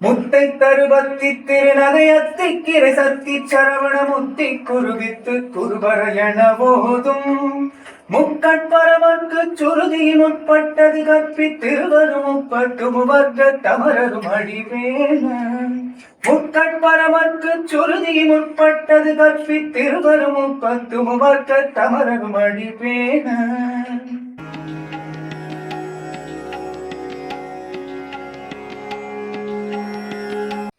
முத்தை தருபத்தி திருநகையத்தி கிரை சத்தி சரவண முத்தி குருவித்து குருபர என போதும் முக்கட்பரமக்கு சுருதியின் உட்பட்டது கற்பி திருவரும் முப்பட்டு முவர்க்க தமரரும் அடிவேன முக்கட்பரமக்கு சுருதியின் உட்பட்டது கற்பி திருவரும் முப்பத்து முவர்க்க தமரரும் அடிவேன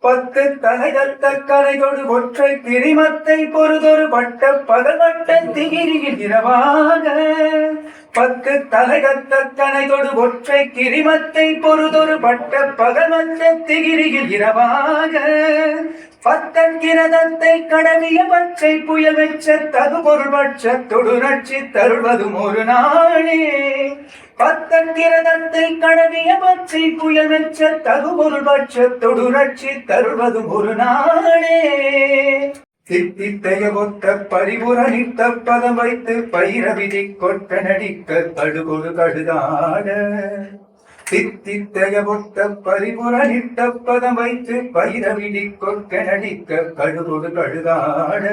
பத்து தலைதத்த கரைதொடு ஒற்றை பிரிமத்தை பொறுதொரு பட்ட பகவட்ட திகிரியில் இரவாக. பத்து தலைதத்த கனைதொடு ஒற்றை கிரிமத்தை பொறுதொரு பட்ட பகவட்ட திகிரியில் இரவாக. பத்தக்கிரதத்தை கடவிய பச்சை புயல் வெச்ச தகு பட்ச தொடு நட்சி தருவதும் ஒரு நாளே. பத்தக்கிரதத்தை கடவிய பச்சை புயல் வெச்ச தகு பட்ச தொடு நட்சி தருவதும் ஒரு நாளே. சித்தித்தைய ஒத்த பரிபுரணித்த பதம் வைத்து பைரவிதி கொட்ட நடிக்க கடுகொடு கடுதாட தித்தித்தைய பரிபுரணிட்ட பதம் வைத்து பைரவிடி கொட்ட கழுதொடு கழுதாட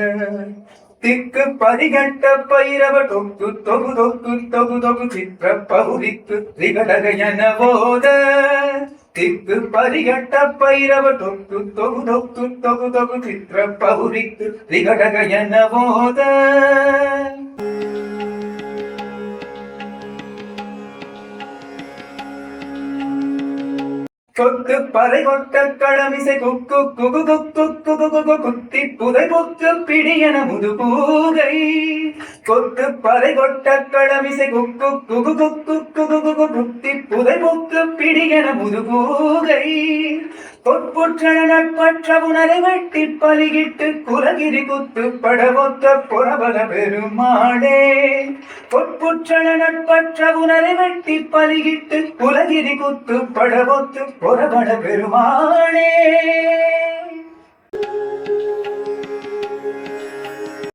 திக்கு பரிகட்ட பைரவ தொக்கு தொகு தொக்கு தொகு தொகு சித்திர பகுதிக்கு திகடக என போத திக்கு பரிகட்ட பைரவ தொக்கு தொகு தொக்கு தொகு தொகு சித்திர பகுதிக்கு திகடக என போத கொக்கு பறை கொட்ட களமிசை குக்கு குகு குக்கு குகு குகு குத்தி புதை பொக்கு பிடியன முதுபூகை. கொக்கு பறை கொட்ட கடமிசை குக்கு குகு குக்கு குகு குகு குத்தி புதை புக்கு பிடிகன முதுகூகை. பொற்புற்றனப்பற்ற உணரை வெட்டி பலிகிட்டு குலகிரி குத்து படவொத்த புறவல பெருமாளே. பொற்புற்றனப்பற்ற உணரை வெட்டி பலிகிட்டு குலகிரி குத்து படவொத்து புறவல பெருமாளே.